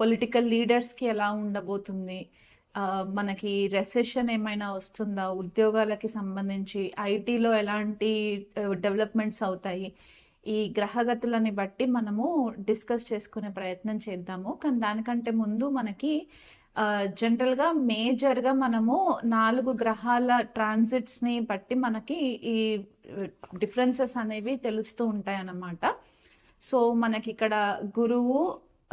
Political లీడర్స్కి ఎలా ఉండబోతుంది? మనకి రెసెషన్ ఏమైనా వస్తుందా? ఉద్యోగాలకి సంబంధించి ఐటీలో ఎలాంటి డెవలప్మెంట్స్ అవుతాయి? ఈ గ్రహగతులని బట్టి మనము డిస్కస్ చేసుకునే ప్రయత్నం చేద్దాము. కానీ దానికంటే ముందు మనకి జనరల్గా మేజర్గా మనము నాలుగు గ్రహాల ట్రాన్సిట్స్ని బట్టి మనకి ఈ డిఫరెన్సెస్ అనేవి తెలుస్తూ ఉంటాయి అన్నమాట సో మనకి ఇక్కడ గురువు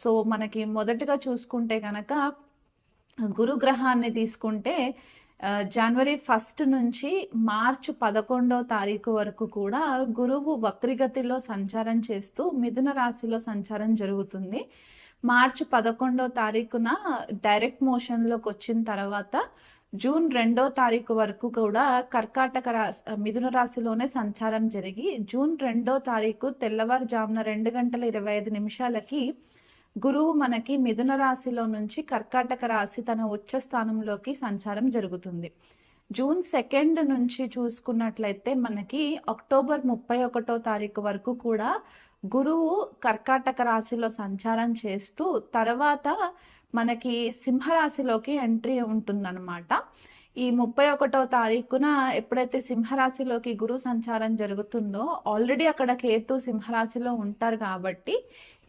సో మనకి మొదటగా చూసుకుంటే కనుక గురుగ్రహాన్ని తీసుకుంటే జనవరి ఫస్ట్ నుంచి మార్చి పదకొండవ తారీఖు వరకు కూడా గురువు వక్రిగతిలో సంచారం చేస్తూ మిథున రాశిలో సంచారం జరుగుతుంది. మార్చి పదకొండవ తారీఖున డైరెక్ట్ మోషన్లోకి వచ్చిన తర్వాత జూన్ రెండో తారీఖు వరకు కూడా కర్కాటక రాశి మిథున రాశిలోనే సంచారం జరిగి జూన్ రెండో తారీఖు తెల్లవారుజామున రెండు గంటల ఇరవై ఐదు నిమిషాలకి గురువు మనకి మిథున రాశిలో నుంచి కర్కాటక రాశి తన ఉచ్చ స్థానంలోకి సంచారం జరుగుతుంది. జూన్ సెకండ్ నుంచి చూసుకున్నట్లయితే మనకి అక్టోబర్ ముప్పై ఒకటో తారీఖు వరకు కూడా గురువు కర్కాటక రాశిలో సంచారం చేస్తూ తర్వాత మనకి సింహరాశిలోకి ఎంట్రీ ఉంటుందన్నమాట. ఈ ముప్పై ఒకటో తారీఖున ఎప్పుడైతే సింహరాశిలోకి గురు సంచారం జరుగుతుందో ఆల్రెడీ అక్కడ కేతు సింహరాశిలో ఉంటారు కాబట్టి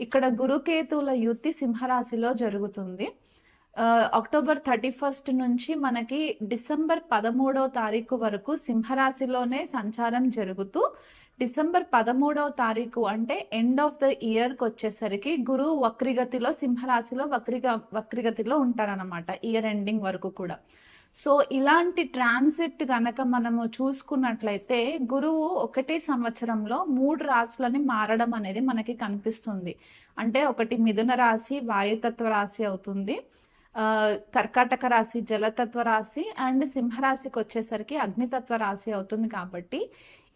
ఇక్కడ గురుకేతువుల యుతి సింహరాశిలో జరుగుతుంది. అక్టోబర్ థర్టీ ఫస్ట్ నుంచి మనకి డిసెంబర్ పదమూడో తారీఖు వరకు సింహరాశిలోనే సంచారం జరుగుతూ డిసెంబర్ పదమూడవ తారీఖు అంటే ఎండ్ ఆఫ్ ద ఇయర్కి వచ్చేసరికి గురువు వక్రిగతిలో సింహరాశిలో వక్రిగ వక్రిగతిలో ఉంటారనమాట ఇయర్ ఎండింగ్ వరకు కూడా. సో ఇలాంటి ట్రాన్సిట్ గనక మనము చూసుకున్నట్లయితే గురువు ఒకటే సంవత్సరంలో మూడు రాశులని మారడం అనేది మనకి కనిపిస్తుంది. అంటే ఒకటి మిథున రాశి వాయుతత్వ రాశి అవుతుంది. కర్కాటక రాశి జలతత్వ రాశి అండ్ సింహరాశికి వచ్చేసరికి అగ్నితత్వ రాశి అవుతుంది కాబట్టి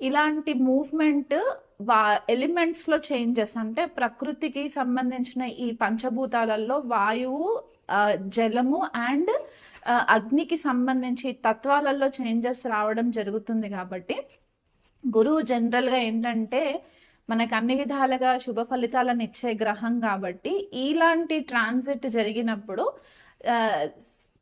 ఇలాంటి మూవ్మెంట్ వా ఎలిమెంట్స్లో చేంజెస్ అంటే ప్రకృతికి సంబంధించిన ఈ పంచభూతాలలో వాయువు జలము అండ్ అగ్నికి సంబంధించి తత్వాలలో చేంజెస్ రావడం జరుగుతుంది కాబట్టి గురువు జనరల్గా ఏంటంటే మనకు అన్ని విధాలుగా శుభ ఫలితాలను ఇచ్చే గ్రహం కాబట్టి ఇలాంటి ట్రాన్సిట్ జరిగినప్పుడు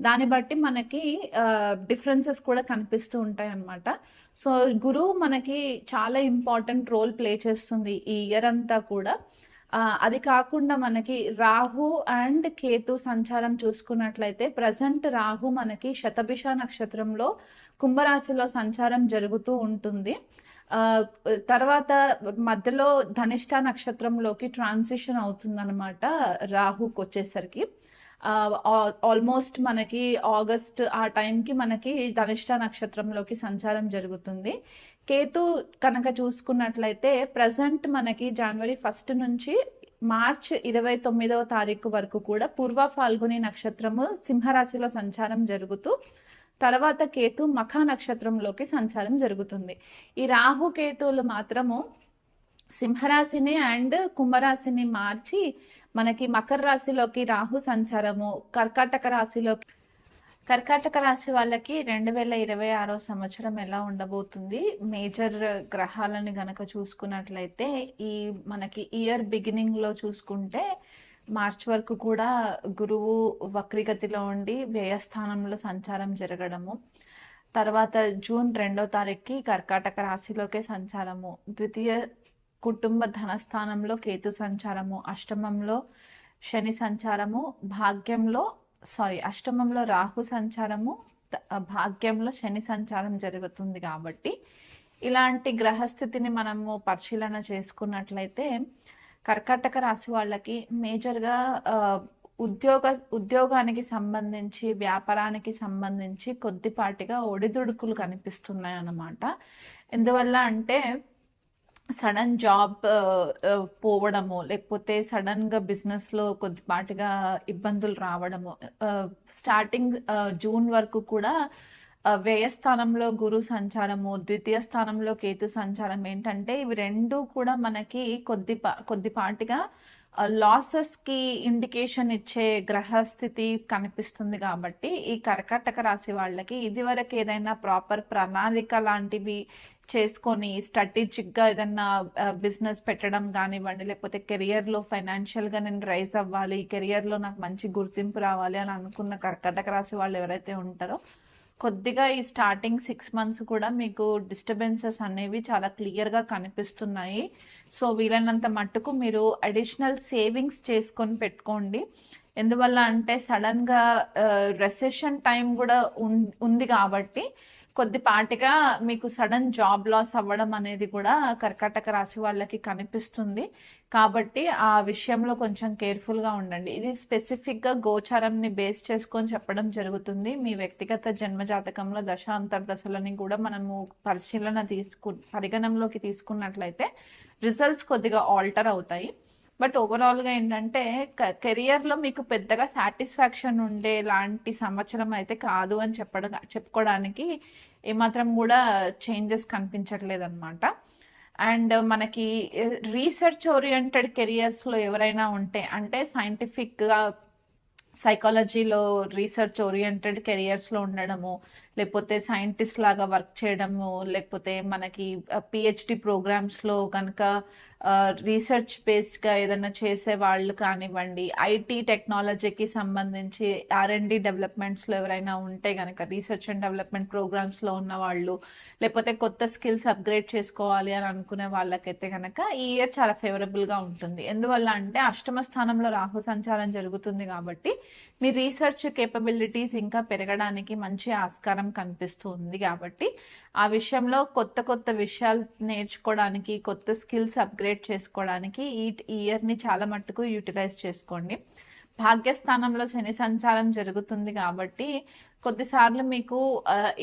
దాన్ని బట్టి మనకి డిఫరెన్సెస్ కూడా కనిపిస్తూ ఉంటాయి అన్నమాట సో గురువు మనకి చాలా ఇంపార్టెంట్ రోల్ ప్లే చేస్తుంది ఈ ఇయర్ అంతా కూడా. అది కాకుండా మనకి రాహు అండ్ కేతు సంచారం చూసుకున్నట్లయితే ప్రజెంట్ రాహు మనకి శతభిష నక్షత్రంలో కుంభరాశిలో సంచారం జరుగుతూ ఉంటుంది. తర్వాత మధ్యలో ధనిష్ట నక్షత్రంలోకి ట్రాన్సిషన్ అవుతుందన్నమాట రాహుకి వచ్చేసరికి ఆల్మోస్ట్ మనకి ఆగస్ట్ ఆ టైంకి మనకి ధనిష్ట నక్షత్రంలోకి సంచారం జరుగుతుంది. కేతు కనుక చూసుకున్నట్లయితే ప్రజెంట్ మనకి జనవరి ఫస్ట్ నుంచి మార్చ్ ఇరవై తొమ్మిదవ తారీఖు వరకు కూడా పూర్వ ఫాల్గుని నక్షత్రము సింహరాశిలో సంచారం జరుగుతూ తర్వాత కేతు మఖ నక్షత్రంలోకి సంచారం జరుగుతుంది. ఈ రాహు కేతువులు మాత్రము సింహరాశిని అండ్ కుంభరాశిని మార్చి మనకి మకర రాశిలోకి రాహు సంచారము కర్కాటక రాశిలోకి కర్కాటక రాశి వాళ్ళకి రెండు వేల ఇరవై ఆరో సంవత్సరం ఎలా ఉండబోతుంది? మేజర్ గ్రహాలను గనక చూసుకున్నట్లయితే ఈ మనకి ఇయర్ బిగినింగ్లో చూసుకుంటే మార్చ్ వరకు కూడా గురువు వక్రిగతిలో ఉండి వ్యయస్థానంలో సంచారం జరగడము తర్వాత జూన్ రెండో తారీఖుకి కర్కాటక రాశిలోకే సంచారము ద్వితీయ కుటుంబ ధనస్థానంలో కేతు సంచారము అష్టమంలో శని సంచారము భాగ్యంలో సారీ అష్టమంలో రాహు సంచారము భాగ్యంలో శని సంచారం జరుగుతుంది కాబట్టి ఇలాంటి గ్రహస్థితిని మనము పరిశీలన చేసుకున్నట్లయితే కర్కాటక రాశి వాళ్ళకి మేజర్గా ఉద్యోగ ఉద్యోగానికి సంబంధించి వ్యాపారానికి సంబంధించి కొద్దిపాటిగా ఒడిదుడుకులు కనిపిస్తున్నాయి అన్నమాట ఎందువల్ల అంటే సడన్ జాబ్ పోవడము లేకపోతే సడన్గా బిజినెస్లో కొద్దిపాటిగా ఇబ్బందులు రావడము స్టార్టింగ్ జూన్ వరకు కూడా వ్యయస్థానంలో గురు సంచారము ద్వితీయ స్థానంలో కేతు సంచారం ఏంటంటే ఇవి రెండు కూడా మనకి కొద్ది కొద్దిపాటిగా లాసెస్కి ఇండికేషన్ ఇచ్చే గ్రహస్థితి కనిపిస్తుంది కాబట్టి ఈ కర్కాటక రాశి వాళ్ళకి ఇదివరకు ఏదైనా ప్రాపర్ ప్రణాళిక లాంటివి చేసుకొని స్ట్రాటజిక్గా ఏదన్నా బిజినెస్ పెట్టడం కానివ్వండి లేకపోతే కెరియర్లో ఫైనాన్షియల్గా నేను రైజ్ అవ్వాలి కెరియర్లో నాకు మంచి గుర్తింపు రావాలి అని అనుకున్న కర్కాటక రాశి వాళ్ళు ఎవరైతే ఉంటారో కొద్దిగా ఈ స్టార్టింగ్ సిక్స్ మంత్స్ కూడా మీకు డిస్టర్బెన్సెస్ అనేవి చాలా క్లియర్గా కనిపిస్తున్నాయి. సో వీలైనంత మట్టుకు మీరు అడిషనల్ సేవింగ్స్ చేసుకొని పెట్టుకోండి. ఎందువల్ల అంటే సడన్గా రెసెషన్ టైం కూడా ఉంది కాబట్టి కొద్దిపాటిగా మీకు సడన్ జాబ్ లాస్ అవ్వడం అనేది కూడా కర్కాటక రాశి వాళ్ళకి కనిపిస్తుంది. కాబట్టి ఆ విషయంలో కొంచెం కేర్ఫుల్గా ఉండండి. ఇది స్పెసిఫిక్గా గోచారంని బేస్ చేసుకొని చెప్పడం జరుగుతుంది. మీ వ్యక్తిగత జన్మజాతకంలో దశ అంతర్దశలని కూడా మనము పరిశీలన తీసుకు పరిగణంలోకి తీసుకున్నట్లయితే రిజల్ట్స్ కొద్దిగా ఆల్టర్ అవుతాయి. బట్ ఓవరాల్గా ఏంటంటే కెరియర్లో మీకు పెద్దగా సాటిస్ఫాక్షన్ ఉండే లాంటి సంవత్సరం అయితే కాదు అని చెప్పడం చెప్పుకోవడానికి ఏమాత్రం కూడా చేంజెస్ కనిపించట్లేదు అనమాట అండ్ మనకి రీసెర్చ్ ఓరియంటెడ్ కెరియర్స్లో ఎవరైనా ఉంటే అంటే సైంటిఫిక్గా సైకాలజీలో రీసెర్చ్ ఓరియంటెడ్ కెరియర్స్లో ఉండడము లేకపోతే సైంటిస్ట్ లాగా వర్క్ చేయడము లేకపోతే మనకి పిహెచ్డి ప్రోగ్రామ్స్లో కనుక రీసెర్చ్ బేస్డ్గా ఏదైనా చేసే వాళ్ళు కానివ్వండి ఐటీ టెక్నాలజీకి సంబంధించి ఆర్ఎండి డెవలప్మెంట్స్లో ఎవరైనా ఉంటే కనుక రీసెర్చ్ అండ్ డెవలప్మెంట్ ప్రోగ్రామ్స్లో ఉన్న వాళ్ళు లేకపోతే కొత్త స్కిల్స్ అప్గ్రేడ్ చేసుకోవాలి అని అనుకునే వాళ్ళకైతే కనుక ఈ ఇయర్ చాలా ఫేవరబుల్గా ఉంటుంది. ఎందువల్ల అంటే అష్టమ స్థానంలో రాహు సంచారం జరుగుతుంది కాబట్టి మీ రీసెర్చ్ కేపబిలిటీస్ ఇంకా పెరగడానికి మంచి ఆస్కారం కనిపిస్తుంది కాబట్టి ఆ విషయంలో కొత్త కొత్త విషయాలు నేర్చుకోవడానికి కొత్త స్కిల్స్ అప్గ్రేడ్ చేసుకోవడానికి ఈ ఇయర్ని చాలా మట్టుకు యూటిలైజ్ చేసుకోండి. భాగ్యస్థానంలో శని సంచారం జరుగుతుంది కాబట్టి కొద్దిసార్లు మీకు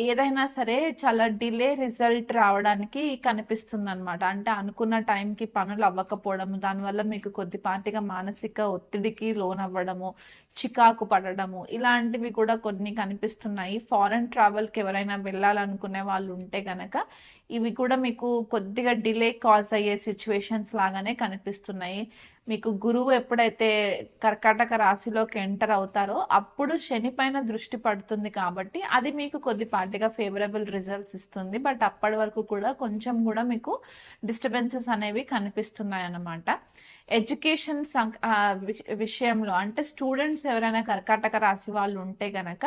ఏదైనా సరే చాలా డిలే రిజల్ట్ రావడానికి కనిపిస్తుంది అనమాట అంటే అనుకున్న టైంకి పనులు అవ్వకపోవడము దానివల్ల మీకు కొద్దిపాటిగా మానసిక ఒత్తిడికి లోన్ అవ్వడము చికాకు పడడము ఇలాంటివి కూడా కొన్ని కనిపిస్తున్నాయి. ఫారెన్ ట్రావెల్కి ఎవరైనా వెళ్ళాలనుకునే వాళ్ళు ఉంటే గనక ఇవి కూడా మీకు కొద్దిగా డిలే కాజ్ అయ్యే సిచ్యువేషన్స్ లాగానే కనిపిస్తున్నాయి. మీకు గురువు ఎప్పుడైతే కర్కాటక రాశిలోకి ఎంటర్ అవుతారో అప్పుడు శని పైన దృష్టి పడుతుంది కాబట్టి అది మీకు కొద్దిపాటిగా ఫేవరబుల్ రిజల్ట్స్ ఇస్తుంది. బట్ అప్పటి వరకు కూడా కొంచెం కూడా మీకు డిస్టర్బెన్సెస్ అనేవి కనిపిస్తున్నాయి అన్నమాట ఎడ్యుకేషన్ విషయంలో అంటే స్టూడెంట్స్ ఎవరైనా కర్కాటక రాశి వాళ్ళు ఉంటే గనక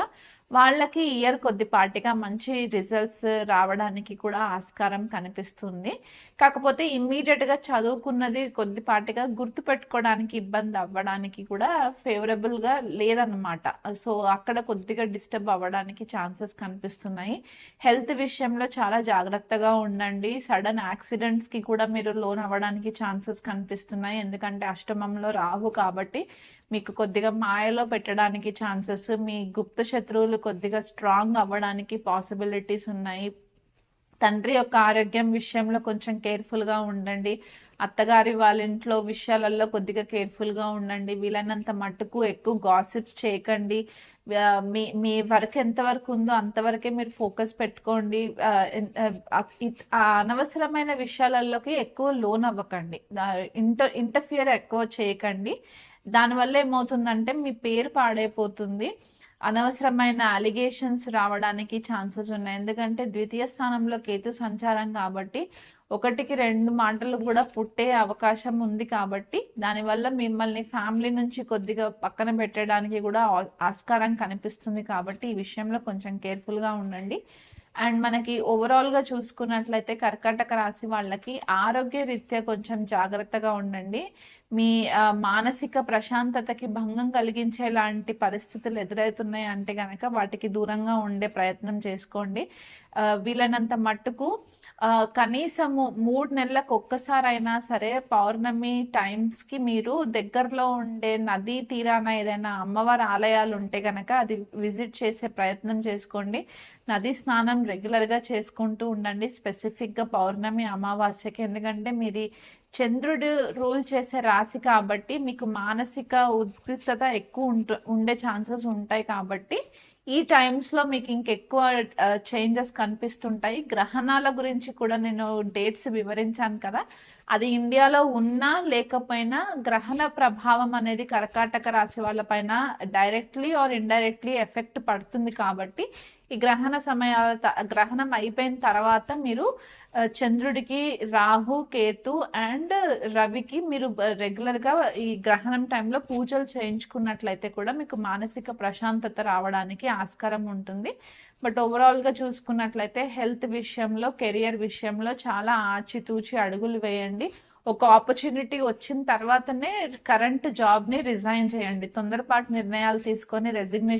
వాళ్ళకి ఇయర్ కొద్దిపాటిగా మంచి రిజల్ట్స్ రావడానికి కూడా ఆస్కారం కనిపిస్తుంది. కాకపోతే ఇమ్మీడియట్గా చదువుకున్నది కొద్దిపాటిగా గుర్తుపెట్టుకోవడానికి ఇబ్బంది అవ్వడానికి కూడా ఫేవరబుల్గా లేదన్నమాట. సో అక్కడ కొద్దిగా డిస్టర్బ్ అవ్వడానికి ఛాన్సెస్ కనిపిస్తున్నాయి. హెల్త్ విషయంలో చాలా జాగ్రత్తగా ఉండండి. సడన్ యాక్సిడెంట్స్కి కూడా మీరు లోన్ అవ్వడానికి ఛాన్సెస్ కనిపిస్తున్నాయి. ఎందుకంటే అష్టమంలో రాహు కాబట్టి మీకు కొద్దిగా మాయలో పెట్టడానికి ఛాన్సెస్ మీ గుప్త శత్రువులు కొద్దిగా స్ట్రాంగ్ అవ్వడానికి పాసిబిలిటీస్ ఉన్నాయి. తండ్రి యొక్క ఆరోగ్యం విషయంలో కొంచెం కేర్ఫుల్గా ఉండండి. అత్తగారి వాళ్ళ ఇంట్లో విషయాలలో కొద్దిగా కేర్ఫుల్గా ఉండండి. వీలైనంత మట్టుకు ఎక్కువ గాసిప్స్ చేయకండి. మీ మీ వర్క్ ఎంతవరకు ఉందో అంతవరకే మీరు ఫోకస్ పెట్టుకోండి. అనవసరమైన విషయాలలోకి ఎక్కువ లోన్ అవ్వకండి ఇంటర్ ఇంటర్ఫియర్ ఎక్కువ చేయకండి. దానివల్ల ఏమవుతుందంటే మీ పేరు పాడైపోతుంది. అనవసరమైన అలిగేషన్స్ రావడానికి ఛాన్సెస్ ఉన్నాయి. ఎందుకంటే ద్వితీయ స్థానంలో కేతు సంచారం కాబట్టి ఒకటికి రెండు మాటలు కూడా పుట్టే అవకాశం ఉంది కాబట్టి దానివల్ల మిమ్మల్ని ఫ్యామిలీ నుంచి కొద్దిగా పక్కన పెట్టడానికి కూడా ఆ- ఆస్కారం కనిపిస్తుంది కాబట్టి ఈ విషయంలో కొంచెం కేర్ఫుల్గా ఉండండి. అండ్ మనకి ఓవరాల్గా చూసుకున్నట్లయితే కర్కాటక రాశి వాళ్ళకి ఆరోగ్య రీత్యా కొంచెం జాగ్రత్తగా ఉండండి. మీ మానసిక ప్రశాంతతకి భంగం కలిగించేలాంటి పరిస్థితులు ఎదురవుతున్నాయి అంటే కనుక వాటికి దూరంగా ఉండే ప్రయత్నం చేసుకోండి. వీలైనంత మట్టుకు కనీసము మూడు నెలలకు ఒక్కసారైనా సరే పౌర్ణమి టైమ్స్కి మీరు దగ్గరలో ఉండే నదీ తీరాన ఏదైనా అమ్మవారి ఆలయాలు ఉంటే కనుక అది విజిట్ చేసే ప్రయత్నం చేసుకోండి. నది స్నానం రెగ్యులర్గా చేసుకుంటూ ఉండండి. స్పెసిఫిక్గా పౌర్ణమి అమావాస్యకి. ఎందుకంటే మీది చంద్రుడు రూల్ చేసే రాశి కాబట్టి మీకు మానసిక ఉద్రిక్తత ఎక్కువ ఉంటు ఉండే ఛాన్సెస్ ఉంటాయి కాబట్టి ఈ టైమ్స్లో మీకు ఇంకెక్కువ చేంజెస్ కనిపిస్తుంటాయి. గ్రహణాల గురించి కూడా నేను డేట్స్ వివరించాను కదా. అది ఇండియాలో ఉన్నా లేకపోయినా గ్రహణ ప్రభావం అనేది కర్కాటక రాశి వాళ్ళపైన డైరెక్ట్లీ ఆర్ ఇండైరెక్ట్లీ ఎఫెక్ట్ పడుతుంది కాబట్టి ఈ గ్రహణ సమయాల గ్రహణం అయిపోయిన తర్వాత మీరు చంద్రుడికి రాహు కేతు అండ్ రవికి మీరు రెగ్యులర్గా ఈ గ్రహణం టైంలో పూజలు చేయించుకున్నట్లయితే కూడా మీకు మానసిక ప్రశాంతత రావడానికి ఆస్కారం ఉంటుంది. బట్ ఓవరాల్గా చూసుకున్నట్లయితే హెల్త్ విషయంలో కెరియర్ విషయంలో చాలా ఆచితూచి అడుగులు వేయండి. ఒక ఆపర్చునిటీ వచ్చిన తర్వాతనే కరెంట్ జాబ్ని రిజైన్ చేయండి. తొందరపాటు నిర్ణయాలు తీసుకొని రెసిగ్నేషన్